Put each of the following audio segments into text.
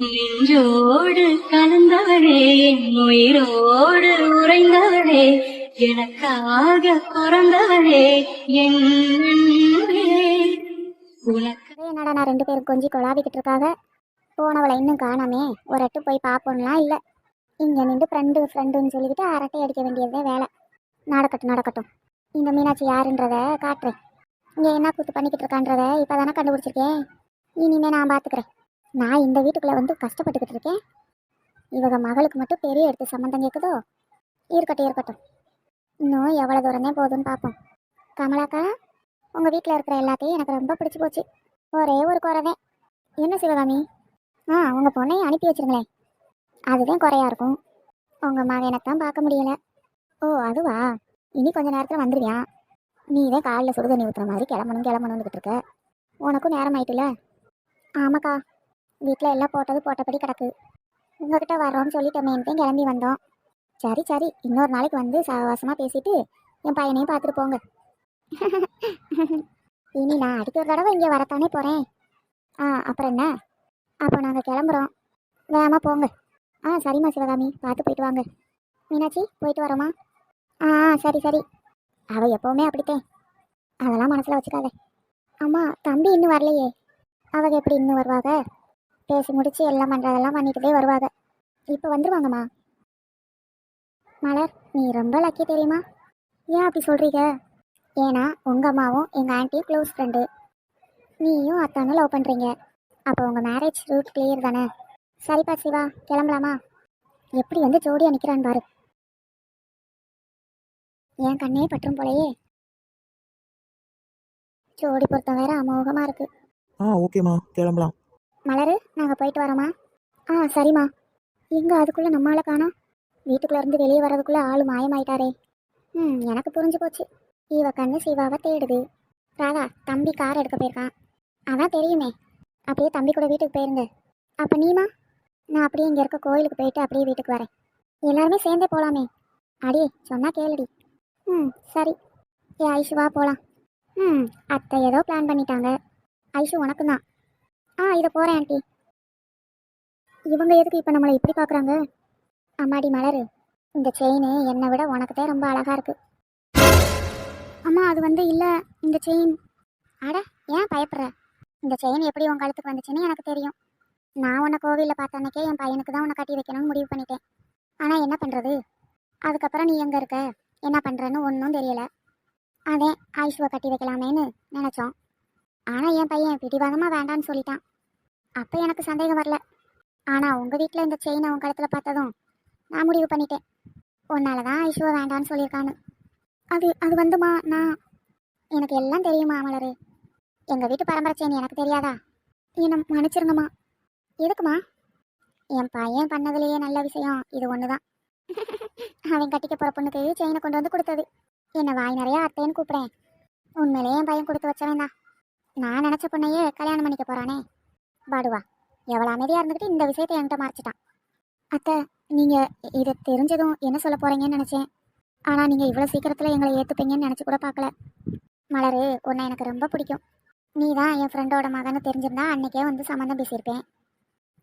நெஞ்சோடு கலந்தவளே என் உயிரோடு உறைந்தவளே எனக்காக பிறந்தவளே என் உனக்கு என்னடா நான் ரெண்டு பேரும் கொஞ்சி கொலாவிக்கிட்டு இருக்காங்க போனவளை இன்னும் காணாமே ஒரு எட்டு போய் பார்ப்போம்லாம் இல்லை? இங்கே நின்று ஃப்ரெண்டு ஃப்ரெண்டுன்னு சொல்லிக்கிட்டு அரட்டை அடிக்க வேண்டியதே வேலை. நடக்கட்டும் நடக்கட்டும். இந்த மீனாட்சி யாருன்றத காட்டுறேன். இங்கே என்ன கூத்து பண்ணிக்கிட்டு இருக்கான்றத இப்போ தானே கண்டுபிடிச்சிருக்கேன். இனிமே நான் பார்த்துக்கிறேன் நான் இந்த வீட்டுக்குள்ளே வந்து கஷ்டப்பட்டுக்கிட்டு இருக்கேன். இவங்க மகளுக்கு மட்டும் பெரிய எடுத்து சம்மந்தம் கேட்குதோ இருக்கட்டும் இருக்கட்டும். இன்னும் எவ்வளோ தூரமே போகுதுன்னு பார்ப்போம். கமலாக்கா உங்கள் வீட்டில் இருக்கிற எல்லாத்தையும் எனக்கு ரொம்ப பிடிச்சி போச்சு. ஒரே ஒரு குறைதான். என்ன சிவகாமி? ஆ உங்கள் பொண்ணையும் அனுப்பி வச்சுருங்களேன். அதுதான் குறையாக இருக்கும். உங்கள் மகனைத்தான் பார்க்க முடியல. ஓ அதுவா? இனி கொஞ்ச நேரத்தில் வந்துடுவியா நீ தான் காலைல சுடுதண்ணி ஊற்றுற மாதிரி கிளம்பணும் கிளம்பணும்னுக்கிட்டு இருக்க. உனக்கும் நேரம் ஆயிட்டுல? ஆமாக்கா. வீட்டில் எல்லாம் போட்டது போட்டபடி கிடக்கு. உங்ககிட்ட வர்றோம்னு சொல்லிட்டோமேன்னு தான் கிளம்பி வந்தோம். சரி சரி இன்னொரு நாளைக்கு வந்து சவாசமாக பேசிட்டு என் பையனையும் பார்த்துட்டு போங்க. இனி நான் அடிக்க ஒரு தடவை இங்கே வரத்தானே போகிறேன் ஆ அப்புறம் என்ன? அப்போ நாங்கள் கிளம்புறோம். வேகமாக போங்க. ஆ சரிம்மா சிவகாமி பார்த்து போயிட்டு வாங்க. மீனாட்சி போயிட்டு வரோமா? ஆ ஆ, சரி சரி. அவள் எப்போவுமே அப்படித்தேன். அதெல்லாம் மனசில் வச்சுக்காத. அம்மா தம்பி இன்னும் வரலையே. அவங்க எப்படி இன்னும் வருவாங்க பேசி முடிச்சு எல்லாம் பண்ணுறதெல்லாம் பண்ணிட்டுதே வருவாங்க இப்போ வந்துருவாங்கம்மா. மலர் நீ ரொம்ப லக்கி தெரியுமா? ஏன் அப்படி சொல்கிறீங்க ஏன்னா உங்கள் அம்மாவும் எங்கள் ஆண்டியும் க்ளோஸ் ஃப்ரெண்டு நீயும் அத்தானும் லவ் பண்ணுறீங்க அப்போ உங்கள் மேரேஜ் ரூட் கிளியர் தானே? சரிப்பா சிவா கிளம்பலாமா? எப்படி வந்து ஜோடியாக நிற்கிறான் பாரு. என் கண்ணே பற்றும் போலையே. ஜோடி பொருத்தம் வேற அமோகமாக இருக்கு. ஆ ஓகேம்மா கிளம்பலாம். மலரு நாங்கள் போயிட்டு வரோமா? ஆ சரிம்மா. எங்கே அதுக்குள்ளே நம்மளால காணோம் வீட்டுக்குள்ளேருந்து வெளியே வர்றதுக்குள்ளே ஆள் மாயமாயிட்டாரே. ம் எனக்கு புரிஞ்சு போச்சு. இவ கண்ணு சிவாவை தேடுது. ராதா தம்பி கார் எடுக்க போயிருக்கான். அதான் தெரியுமே. அப்படியே தம்பி கூட வீட்டுக்கு போயிருங்க. அப்போ நீமா நான் அப்படியே இங்கே இருக்க கோயிலுக்கு போயிட்டு அப்படியே வீட்டுக்கு வரேன். எல்லாருமே சேர்ந்தே போகலாமே அடி சொன்னால் கேளுடி. ம் சரி. ஏ ஐஷுவா போகலாம் ம் அத்தை ஏதோ பிளான் பண்ணிட்டாங்க. ஐஷு உனக்கு தான் ஆ இதை போகிறேன் ஆண்டி. இவங்க எதுக்கு இப்போ நம்மளை இப்படி பார்க்குறாங்க அம்மாடி மலரு இந்த செயின் என்னை விட உனக்கு தான் ரொம்ப அழகாக இருக்குது அம்மா அது வந்து இல்லை இந்த செயின் அட ஏன் பயப்படுற? இந்த செயின் எப்படி உன் கழுத்துக்கு வந்துச்சுன்னு எனக்கு தெரியும். நான் உன்னை கோவிலில் பார்த்த அன்னைக்கே என் பையனுக்கு தான் உன்னை கட்டி வைக்கணும்னு முடிவு பண்ணிட்டேன். ஆனால் என்ன பண்ணுறது அதுக்கப்புறம் நீ எங்கே இருக்க? என்ன பண்ணுறன்னு ஒன்றும் தெரியல. அதே ஆயுஷுவை கட்டி வைக்கலாமேன்னு நினச்சோம். ஆனால் என் பையன் பிடிவாதமாக வேண்டான்னு சொல்லிட்டான். அப்போ எனக்கு சந்தேகம் வரல. ஆனால் உங்கள் வீட்டில் இந்த செயினை உன் கழுத்தில் பார்த்ததும் நான் முடிவு பண்ணிட்டேன். உன்னால தான் ஐஷுவை வேண்டான்னு சொல்லியிருக்கான்னு. அது அது வந்துமா? நான் எனக்கு எல்லாம் தெரியுமா மலரு? எங்கள் வீட்டு பரம்பரை செயின் எனக்கு தெரியாதா? என்னை மன்னிச்சிருங்கம்மா. எதுக்குமா? என் பையன் பண்ணதுலேயே நல்ல விஷயம் இது ஒன்று தான் அவன் கட்டிக்க போகிற பொண்ணுக்கு செயினை கொண்டு வந்து கொடுத்தது. என்னை வாய் நிறையா அத்தைன்னு கூப்பிடுறேன். உண்மையிலேயே என் பையன் கொடுத்து வச்சவன் தான் நான் நினச்ச பொண்ணையே கல்யாணம் பண்ணிக்க போகிறானே பாடுவா. எவ்வளோ அமைதியாக இருந்துக்கிட்டு இந்த விஷயத்தை என்கிட்ட மறைச்சிட்டான் அத்தை நீங்கள் இதை தெரிஞ்சதும் என்ன சொல்ல போகிறீங்கன்னு நினச்சேன். ஆனால் நீங்கள் இவ்வளோ சீக்கிரத்தில் எங்களை ஏற்றுப்பீங்கன்னு நினச்சி கூட பார்க்கல. மலரு உன்னை எனக்கு ரொம்ப பிடிக்கும். நீ தான் என் ஃப்ரெண்டோட மகன்னு தெரிஞ்சிருந்தா அன்றைக்கே வந்து சம்மந்தம் பேசியிருப்பேன்.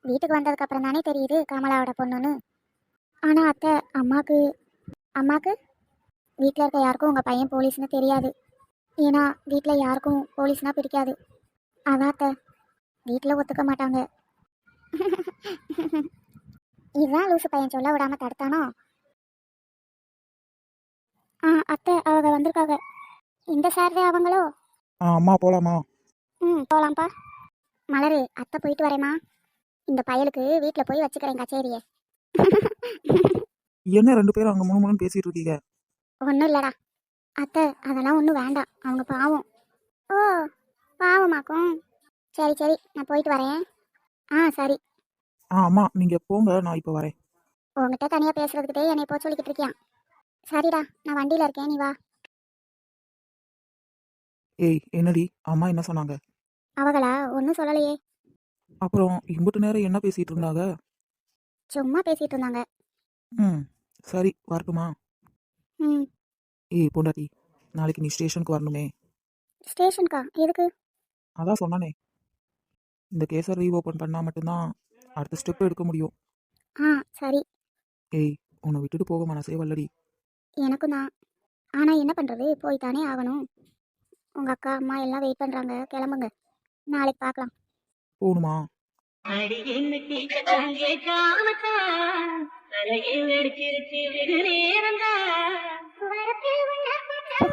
வீட்டுக்கு வந்ததுக்கப்புறம் தானே தெரியுது கமலாவோட பொண்ணுன்னு. ஆனால் அத்தை அம்மாவுக்கு அம்மாவுக்கு வீட்டில் இருக்க யாருக்கும் உங்கள் பையன் போலீஸ்னு தெரியாது. ஏன்னா வீட்டில் யாருக்கும் போலீஸ்னா பிடிக்காது. அதான் அத்தை. வீட்டில் ஒத்துக்க மாட்டாங்க. இதுதான் லூசு பையன் சொல்ல விடாம தடுத்தானோ? ஆ அத்தை அவங்க வந்திருக்காங்க. இந்த சார் அவங்களோ? அம்மா போகலாமா ம் போகலாம்ப்பா மலரு அத்தை போயிட்டு வரேம்மா. இந்த பயலுக்கு வீட்டில் போய் வச்சுக்கிறேன் கச்சேரியை. என்ன ரெண்டு பேரும் அங்கே மூணு மூணு பேசிட்டு இருக்கீங்க? ஒன்றும் இல்லைடா. அத்தை அதெல்லாம் ஒன்றும் வேண்டாம். அவங்க பாவம். ஓ பாவமாக்கும். சரி சரி நான் போயிட்டு வரேன். ஆ சரி. ஆ அம்மா நீங்கள் போங்க நான் இப்போ வரேன். உங்ககிட்ட தனியாக பேசுறதுக்கிட்டே என்னை போ சொல்லிக்கிட்டு இருக்கியான் சரிடா நான் வண்டியில் இருக்கேன் நீ வா. ஏய் என்னடி? அம்மா என்ன சொன்னாங்க? அவங்களா ஒன்றும் சொல்லலையே. அப்புறம் இம்புட்டு நேரம் என்ன பேசிட்டு இருந்தாங்க? சும்மா பேசிட்டு இருந்தாங்க. ம் சரி வரட்டுமா? ம். ஏய் பொண்டாட்டி நாளைக்கு நீ ஸ்டேஷனுக்கு வரணுமே. ஸ்டேஷனுக்கா? எதுக்கு? அதான் சொன்னானே. இந்த கேஸை ரீஓப்பன் பண்ணால் மட்டும்தான் அடுத்த ஸ்டெப் எடுக்க முடியும். ஆ சரி. ஏய் உன்னை விட்டுட்டு போக மனசே வல்லடி எனக்கும் தான் ஆனால் என்ன பண்ணுறது போய் தானே ஆகணும். உங்கள் அக்கா அம்மா எல்லாம் வெயிட் பண்ணுறாங்க கிளம்புங்க. நாளைக்கு பார்க்கலாம் போகணுமா அடி என்ன கேட்கத்தான் தலையில் அடிச்சிருச்சு வெகு நேரம்தான் போதும்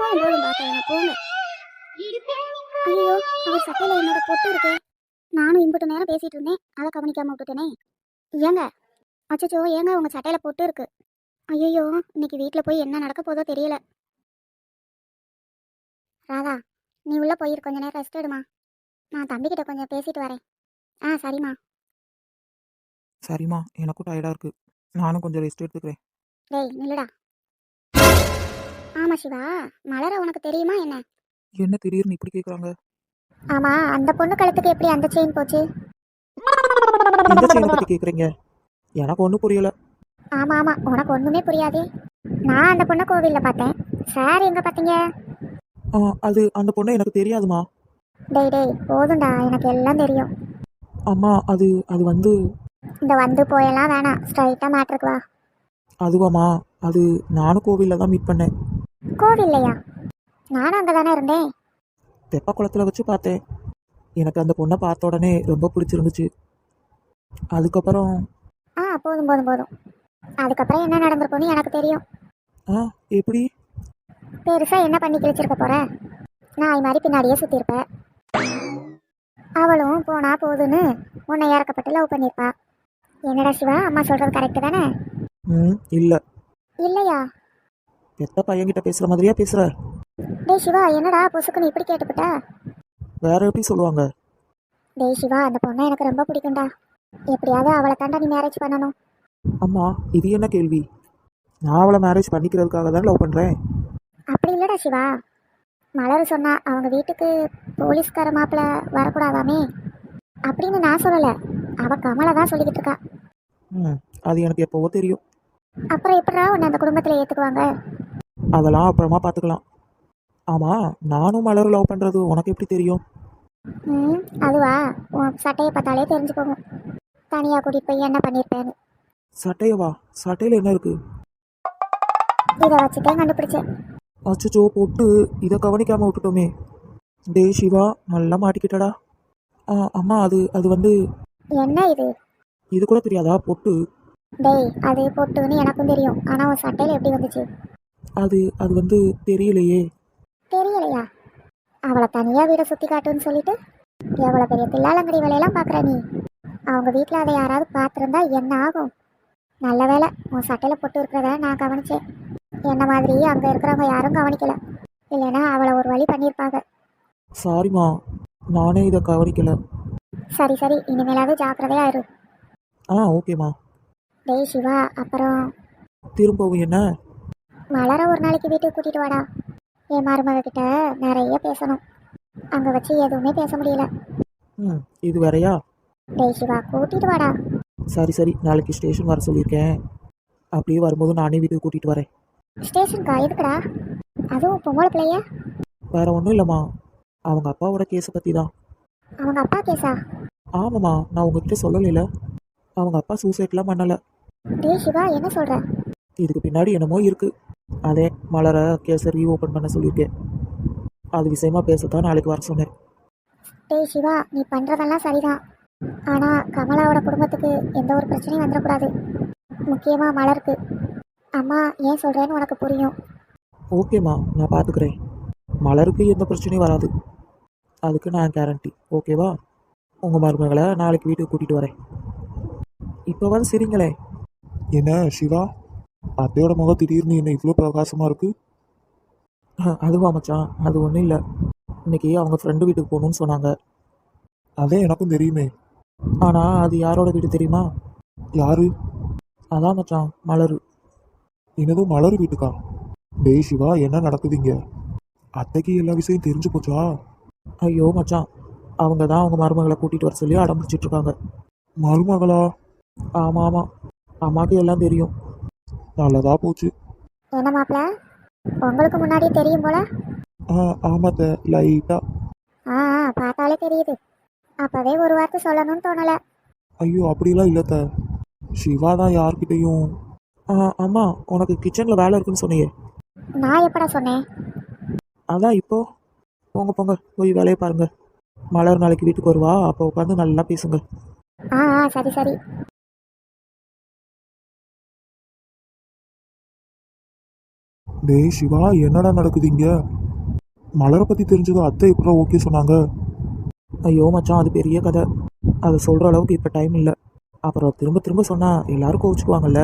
போதும் பார்த்தேன் போங்க ஐயோ அவர் சட்டையில் என்னோட பொட்டு இருக்கே நானும் இம்புட்டு நேரம் பேசிட்டு இருந்தேன். அதை கவனிக்காம விட்டுட்டேனே ஏங்க அச்சச்சோ ஏங்க உங்க சட்டையில பொட்டு இருக்கு ஐயோ இன்னைக்கு வீட்டில் போய் என்ன நடக்க போதோ தெரியல. ராதா நீ உள்ளே போயிரு கொஞ்ச நேரம் ரெஸ்ட் எடுமா நான் தம்பிக்கிட்ட கொஞ்சம் பேசிட்டு வரேன். ஆ சரிம்மா. சரிம்மா எனக்கும் டயர்டாக இருக்கு. நானும் கொஞ்சம் ரெஸ்ட் எடுத்துக்கிறேன். டேய் நில்லுடா. ஆமா சிவா. மலர உனக்கு தெரியுமா என்ன? என்ன திடீர்னு இப்படி கேட்குறாங்க ஆமா அந்த பொண்ணு கழுத்துக்கு எப்படி அந்த செயின் போச்சு? எந்த செயினை பற்றி கேட்குறீங்க எனக்கு ஒன்றும் புரியல. ஆமா ஆமா உனக்கு ஒண்ணுமே புரியாதே. நான் அந்த பொண்ணை கோவில்ல பார்த்தேன். சார் எங்க பார்த்தீங்க? ஆ, அது அந்த பொண்ணை எனக்கு தெரியாதுமா. டேய் டேய் போதும்டா. எனக்கு எல்லாம் தெரியும். அம்மா அது அது வந்து இந்த வந்து போயெல்லாம் வேணாம். ஸ்ட்ரைட்டா மேட்ருக்கு வா. அதுவாம்மா அது நானும் கோவிலில் தான் மீட் பண்ணேன். கோவில்லையா? நானும் அங்கே தானே இருந்தேன். தெப்ப குளத்துல வச்சு பார்த்தேன். எனக்கு அந்த பொண்ணை பார்த்த உடனே ரொம்ப பிடிச்சிருந்துச்சு. அதுக்கப்புறம் ஆ போதும் போதும் போதும். அதுக்கப்புறம் என்ன நடந்திருக்கும்னு எனக்கு தெரியும். ஆ எப்படி? பெருசா என்ன பண்ணி கிழிச்சிருக்க போற? நாய் மாதிரி பின்னாடியே சுத்திருப்ப அவளும் போனா போதுன்னு உன்னை இறக்கப்பட்டு லவ் பண்ணிருப்பா. என்னடா சிவா அம்மா சொல்றது கரெக்ட் தானே? ம் இல்லை. இல்லையா? பெத்த பையன்கிட்ட பேசுகிற மாதிரியா பேசுகிற டேய் சிவா என்னடா பொசுக்குன்னு இப்படி கேட்டுக்கிட்ட வேற எப்படி சொல்லுவாங்க? டேய் சிவா அந்த பொண்ணை எனக்கு ரொம்ப பிடிக்கும்டா. எப்படியாவது அவளை தாண்டா நீ மேரேஜ் பண்ணணும். அம்மா இது என்ன கேள்வி? நான் அவளை மேரேஜ் பண்ணிக்கிறதுக்காக தான் லவ் பண்ணுறேன் அப்படி இல்லடா சிவா. மலர் சொன்னா அவங்க வீட்டுக்கு போலீஸ்கார மாப்பிள்ள வரக்கூடாதாமே? அப்படின்னு நான் சொல்லலை. அவ கமலை தான் சொல்லிக்கிட்டு இருக்கா. ம் அது எனக்கு எப்போவோ தெரியும். அப்புறம் எப்படிடா உன்னை அந்த குடும்பத்தில் ஏற்றுக்குவாங்க அதெல்லாம் அப்புறமா பார்த்துக்கலாம் ஆமாம் நானும் மலர் லவ் பண்ணுறது உனக்கு எப்படி தெரியும்? ம் அதுவா? உன் சட்டையை பார்த்தாலே தெரிஞ்சு போகும் தனியாக கூட்டிகிட்டு போய் என்ன பண்ணியிருப்பேன்னு சட்டையவா? சட்டையில் என்ன இருக்குது இதை வச்சுட்டே கண்டுபிடிச்சேன். அச்சச்சோ போட்டு. இதை கவனிக்காமல் விட்டுட்டோமே. டே சிவா நல்லா மாட்டிக்கிட்டடா. ஆ அம்மா அது அது வந்து என்ன இது? இது கூட தெரியாதா பொட்டு? டேய் அது பொட்டுன்னு எனக்கும் தெரியும். ஆனால் உன் சட்டையில் எப்படி வந்துச்சு? அது அது வந்து தெரியலையே. தெரியலையா? அவளை தனியாக வீடை சுற்றி காட்டுன்னு சொல்லிட்டு எவ்வளோ பெரிய பிள்ளாலங்கடி வேலையெல்லாம் பார்க்குற நீ? அவங்க வீட்டில் அதை யாராவது பார்த்துருந்தா என்ன ஆகும்? நல்ல வேலை உன் சட்டையில் பொட்டு இருக்கிறத நான் கவனிச்சேன். என்ன மாதிரி அங்கே இருக்கிறவங்க யாரும் கவனிக்கல. இல்லைன்னா அவளை ஒரு வழி பண்ணியிருப்பாங்க. சாரிம்மா நானே இதை கவனிக்கல. சரி சரி இனிமேலாவது ஜாக்கிரதையா இரு. ஆ ஓகேம்மா. டேய் சிவா அப்புறம்? திரும்பவும் என்ன? மலர ஒரு நாளைக்கு வீட்டுக்கு கூட்டிட்டு வாடா. என் மருமக கிட்ட நிறைய பேசணும். அங்க வச்சு எதுவுமே பேச முடியல. ம் இது வேறயா? டேய் சிவா கூட்டிட்டு வாடா. சரி சரி நாளைக்கு ஸ்டேஷன் வர சொல்லியிருக்கேன். அப்படியே வரும்போது நானே வீட்டுக்கு கூட்டிகிட்டு வரேன். ஸ்டேஷனுக்கா? எதுக்குடா? அதுவும் பொம்பளை பிள்ளைய வேற ஒன்றும் இல்லைம்மா. அவங்க அப்பாவோட கேஸை பற்றி தான். அவங்க அப்பா கேஸா ஆமாம்மா. நான் உங்ககிட்ட சொல்லலைல. அவங்க அப்பா சூசைட்லாம் பண்ணலை. டேய் சிவா என்ன சொல்ற? இதுக்கு பின்னாடி என்னமோ இருக்கு. அதே மலரை கேஸை ரீஓப்பன் பண்ண சொல்லியிருக்கேன். அது விஷயமா பேசத்தான் நாளைக்கு வர சொன்னேன். டேய் சிவா நீ பண்றதெல்லாம் சரிதான். ஆனா கமலாவோட குடும்பத்துக்கு எந்த ஒரு பிரச்சனையும் வந்துடக்கூடாது. முக்கியமா மலருக்கு. அம்மா ஏன் சொல்றேன்னு உனக்கு புரியும். ஓகேம்மா நான் பார்த்துக்கிறேன் மலருக்கு எந்த பிரச்சனையும் வராது. அதுக்கு நான் கேரண்டி ஓகேவா உங்கள் மருமகளை நாளைக்கு வீட்டுக்கு கூட்டிகிட்டு வரேன். இப்போ வந்து சிரிங்களே. என்ன சிவா? அத்தையோட முகம் திடீர்னு என்ன இவ்வளோ பிரகாசமாக இருக்கு? அதுவா மச்சான்? அது ஒன்றும் இல்லை. இன்னைக்கு அவங்க ஃப்ரெண்டு வீட்டுக்கு போகணும்னு சொன்னாங்க. அதே எனக்கும் தெரியுமே. ஆனால் அது யாரோட வீடு தெரியுமா? யாரு? அதான் மச்சான் மலரு. என்னதும் மலர் வீட்டுக்கா? டேய் சிவா என்ன நடக்குதுங்க? அத்தைக்கு எல்லா விஷயம் தெரிஞ்சு போச்சா? ஐயோ மச்சான். அவங்க தான் அவங்க மருமகளை கூட்டிகிட்டு வர சொல்லி அடம் பிடிச்சிட்டு இருக்காங்க. மருமகளா? ஆமாம் ஆமாம் அம்மாக்கு எல்லாம் தெரியும். நல்லதா போச்சு. என்ன மாப்பிள? உங்களுக்கு முன்னாடியே தெரியும் போல? ஆ ஆமாத்த லைட்டா. ஆ ஆ, பார்த்தாலே தெரியுது. அப்பவே ஒரு வார்த்தை சொல்லணும்னு தோணல. ஐயோ அப்படிலாம் இல்லைத்த. சிவா தான் யார்கிட்டயும் அம்மா உனக்கு கிச்சனில் வேலை இருக்குன்னு சொன்னியே. நான் எப்படா சொன்னேன்? அதான் இப்போ. போங்க போங்க போய் வேலையை பாருங்க. மலர் நாளைக்கு வீட்டுக்கு வருவா அப்போ உட்காந்து நல்லா பேசுங்க. ஆ ஆ சரி சரி. டேய் சிவா என்னடா நடக்குது இங்க? மலரை பத்தி தெரிஞ்சதும் அத்தை எப்படா ஓகே சொன்னாங்க? ஐயோ மச்சான் அது பெரிய கதை. அதை சொல்கிற அளவுக்கு இப்போ டைம் இல்லை. அப்புறம் திரும்ப திரும்ப சொன்னால் எல்லாரும் கோவிச்சுக்குவாங்கல்ல.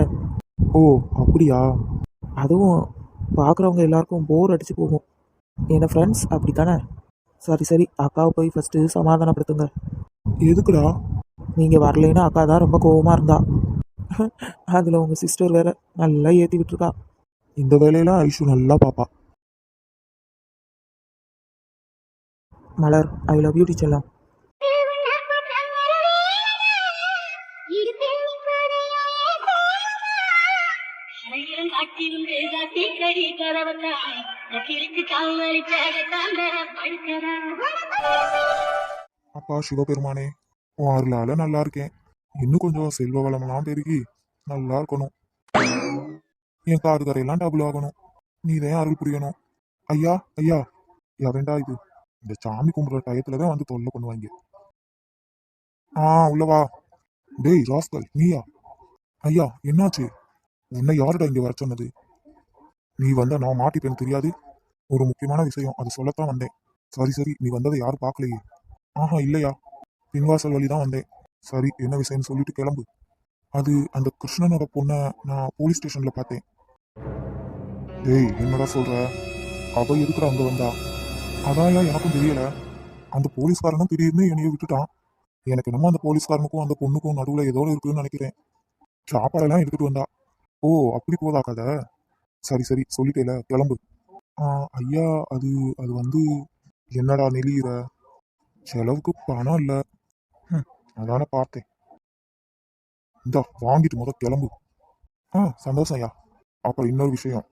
ஓ அப்படியா? அதுவும் பார்க்குறவங்க எல்லாருக்கும் போர் அடிச்சு போகும். என் ஃப்ரெண்ட்ஸ் அப்படி தானே சரி சரி அக்காவை போய் ஃபஸ்ட்டு சமாதானப்படுத்துங்க. எதுக்குடா? நீங்கள் வரலைன்னா அக்கா தான் ரொம்ப கோவமாக இருந்தா. அதில் உங்கள் சிஸ்டர் வேற நல்லா ஏற்றி விட்டுருக்கா. இந்த வேலையெல்லாம் ஐஷு நல்லா பாப்பா. மலர் ஐ லவ் யூ டீச்சர்லாம் அழகிலும் காட்டிலும் காட்டி நக்கிருக்கு அப்பா சிவபெருமானே உன் அருளால நல்லா இருக்கேன். இன்னும் கொஞ்சம் செல்வ வளமெல்லாம் பெருகி நல்லா இருக்கணும். என் காது கரையெல்லாம் டபுள் ஆகணும். நீதான் அருள் புரியணும். ஐயா ஐயா எவன்டா இது. இந்த சாமி கும்பிட்ற டயத்துல தான் வந்து தொல்லை பண்ணுவாங்க. ஆ உள்ளவா டேய் ராஸ்கல் நீயா? ஐயா என்னாச்சு? உன்னை யாருடா இங்க வர சொன்னது? நீ வந்தா நான் மாட்டிப்பேன்னு தெரியாது. ஒரு முக்கியமான விஷயம் அது சொல்லத்தான் வந்தேன். சரி சரி நீ வந்ததை யாரும் பார்க்கலையே. ஆஹா இல்லையா? பின்வாசல் வழி தான் வந்தேன். சரி என்ன விஷயம்னு சொல்லிட்டு கிளம்பு. அது அந்த கிருஷ்ணனோட பொண்ணை நான் போலீஸ் ஸ்டேஷன்ல பார்த்தேன். டேய் என்னடா சொல்ற? அவ எதுக்குற அங்க வந்தா? அதான்யா எனக்கும் தெரியல. அந்த போலீஸ்காரனும் திடீர்னு என்னைய விட்டுட்டான். எனக்கு என்னமோ அந்த போலீஸ்காரனுக்கும் அந்த பொண்ணுக்கும் நடுவில் ஏதோ இருக்குன்னு நினைக்கிறேன். சாப்பாடெல்லாம் எடுத்துட்டு வந்தா. ஓ அப்படி போதா கதை? சரி சரி சொல்லிட்டேல கிளம்பு. ஐயா அது அது வந்து என்னடா நெளியிற? செலவுக்கு பணம் இல்லை. ம் அதானே பார்த்தேன். இந்தா வாங்கிட்டு முத கிளம்பு. ஆ சந்தோஷம் ஐயா. அப்புறம் இன்னொரு விஷயம்.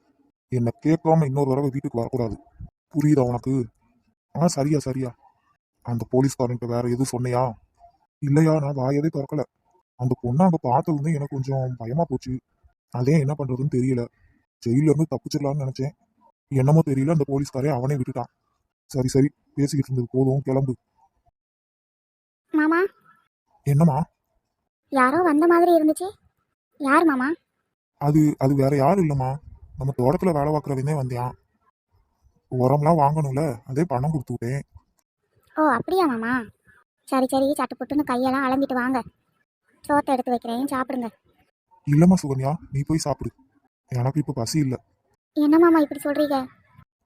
என்னை கேட்காம இன்னொரு தடவை வீட்டுக்கு வரக்கூடாது. புரியுதா உனக்கு? ஆ சரியா சரியா. அந்த போலீஸ்காரன்ட்ட வேற எதுவும் சொன்னையா? இல்லையா நான் வாயவே திறக்கல. அந்த பொண்ணை அங்கே பார்த்ததுமே எனக்கு கொஞ்சம் பயமா போச்சு. அதே என்ன பண்றதுன்னு தெரியல. ஜெயில இருந்து தப்பிச்சிடலாம்னு நினைச்சேன். என்னமோ தெரியல அந்த போலீஸ்காரே அவனே விட்டுட்டான். சரி சரி பேசிக்கிட்டு இருந்தது போதும் கிளம்பு. மாமா? என்னம்மா? யாரோ வந்த மாதிரி இருந்துச்சு. யார் மாமா? அது அது வேற யாரும் இல்லைம்மா. நம்ம தோட்டத்துல வேலை பார்க்குறவனே வந்தியான் உரம்லாம் வாங்கணும்ல அதே பணம் கொடுத்து விட்டேன். ஓ அப்படியா மாமா? சரி சரி சட்டு புட்டுன்னு கையெல்லாம் அலம்பிட்டு வாங்க. சோத்தை எடுத்து வைக்கிறேன் சாப்பிடுங்க. இல்லம்மா சுகன்யா நீ போய் சாப்பிடு. எனக்கு இப்போ பசி இல்லை. என்ன மாமா இப்படி சொல்றீங்க?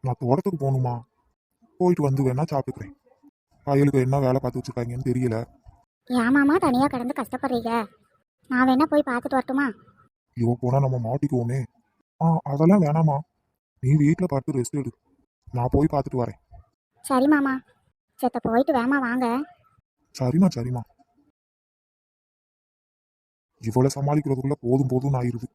நான் தோட்டத்துக்கு போகணுமா? போயிட்டு வந்து வேணா சாப்பிட்டுக்கிறேன். பயலுக்கு என்ன வேலை பார்த்து வச்சிருக்காங்கன்னு தெரியல. ஏன் மாமா தனியா கிடந்து கஷ்டப்படுறீங்க? நான் வேணா போய் பார்த்துட்டு வரட்டுமா? இவ போனா நம்ம மாட்டிக்குவோமே. ஆ அதெல்லாம் வேணாம்மா. நீ வீட்டில் பார்த்து ரெஸ்ட் எடு. நான் போய் பார்த்துட்டு வரேன். சரி மாமா. செத்த போயிட்டு வேமா வாங்க. சரிம்மா சரிம்மா. இவளை சமாளிக்கிறதுக்குள்ள போதும் போதும் ஆயிருது.